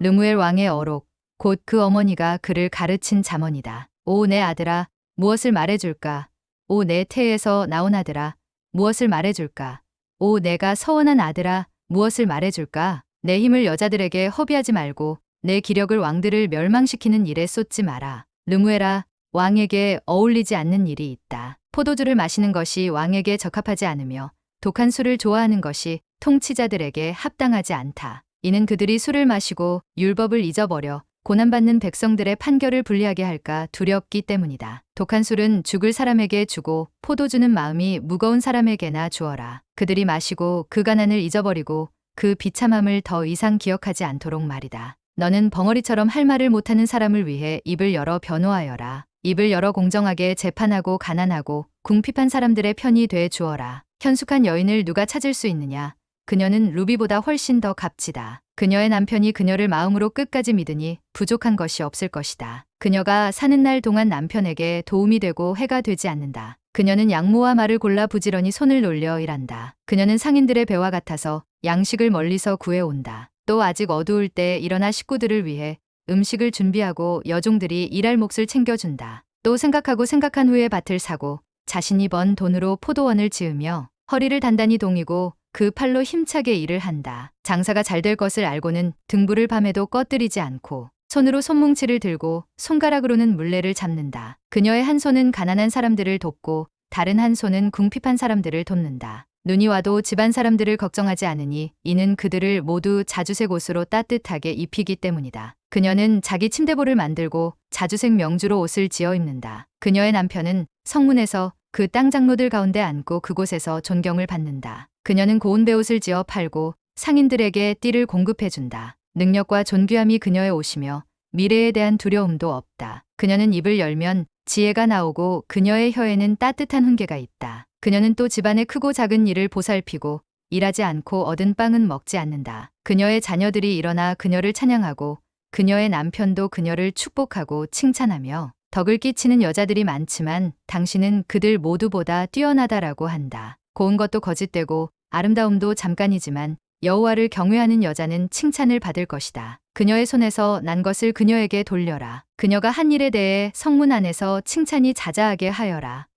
르무엘 왕의 어록, 곧 그 어머니가 그를 가르친 자문이다. 오 내 아들아, 무엇을 말해줄까? 오 내 태에서 나온 아들아, 무엇을 말해줄까? 오 내가 서원한 아들아, 무엇을 말해줄까? 내 힘을 여자들에게 허비하지 말고 내 기력을 왕들을 멸망시키는 일에 쏟지 마라. 르무엘아, 왕에게 어울리지 않는 일이 있다. 포도주를 마시는 것이 왕에게 적합하지 않으며 독한 술을 좋아하는 것이 통치자들에게 합당하지 않다. 이는 그들이 술을 마시고 율법을 잊어버려 고난받는 백성들의 판결을 불리하게 할까 두렵기 때문이다. 독한 술은 죽을 사람에게 주고 포도주는 마음이 무거운 사람에게나 주어라. 그들이 마시고 그 가난을 잊어버리고 그 비참함을 더 이상 기억하지 않도록 말이다. 너는 벙어리처럼 할 말을 못하는 사람을 위해 입을 열어 변호하여라. 입을 열어 공정하게 재판하고 가난하고 궁핍한 사람들의 편이 돼 주어라. 현숙한 여인을 누가 찾을 수 있느냐? 그녀는 루비보다 훨씬 더 값지다. 그녀의 남편이 그녀를 마음으로 끝까지 믿으니 부족한 것이 없을 것이다. 그녀가 사는 날 동안 남편에게 도움이 되고 해가 되지 않는다. 그녀는 양모와 말을 골라 부지런히 손을 놀려 일한다. 그녀는 상인들의 배와 같아서 양식을 멀리서 구해온다. 또 아직 어두울 때 일어나 식구들을 위해 음식을 준비하고 여종들이 일할 몫을 챙겨준다. 또 생각하고 생각한 후에 밭을 사고 자신이 번 돈으로 포도원을 지으며 허리를 단단히 동이고 그 팔로 힘차게 일을 한다. 장사가 잘 될 것을 알고는 등불을 밤에도 꺼뜨리지 않고 손으로 손뭉치를 들고 손가락으로는 물레를 잡는다. 그녀의 한 손은 가난한 사람들을 돕고 다른 한 손은 궁핍한 사람들을 돕는다. 눈이 와도 집안 사람들을 걱정하지 않으니 이는 그들을 모두 자주색 옷으로 따뜻하게 입히기 때문이다. 그녀는 자기 침대볼을 만들고 자주색 명주로 옷을 지어 입는다. 그녀의 남편은 성문에서 그 땅 장로들 가운데 앉고 그곳에서 존경을 받는다. 그녀는 고운 배옷을 지어 팔고 상인들에게 띠를 공급해준다. 능력과 존귀함이 그녀의 옷이며 미래에 대한 두려움도 없다. 그녀는 입을 열면 지혜가 나오고 그녀의 혀에는 따뜻한 훈계가 있다. 그녀는 또 집안의 크고 작은 일을 보살피고 일하지 않고 얻은 빵은 먹지 않는다. 그녀의 자녀들이 일어나 그녀를 찬양하고 그녀의 남편도 그녀를 축복하고 칭찬하며 덕을 끼치는 여자들이 많지만 당신은 그들 모두보다 뛰어나다라고 한다. 고운 것도 거짓되고 아름다움도 잠깐이지만 여호와를 경외하는 여자는 칭찬을 받을 것이다. 그녀의 손에서 난 것을 그녀에게 돌려라. 그녀가 한 일에 대해 성문 안에서 칭찬이 자자하게 하여라.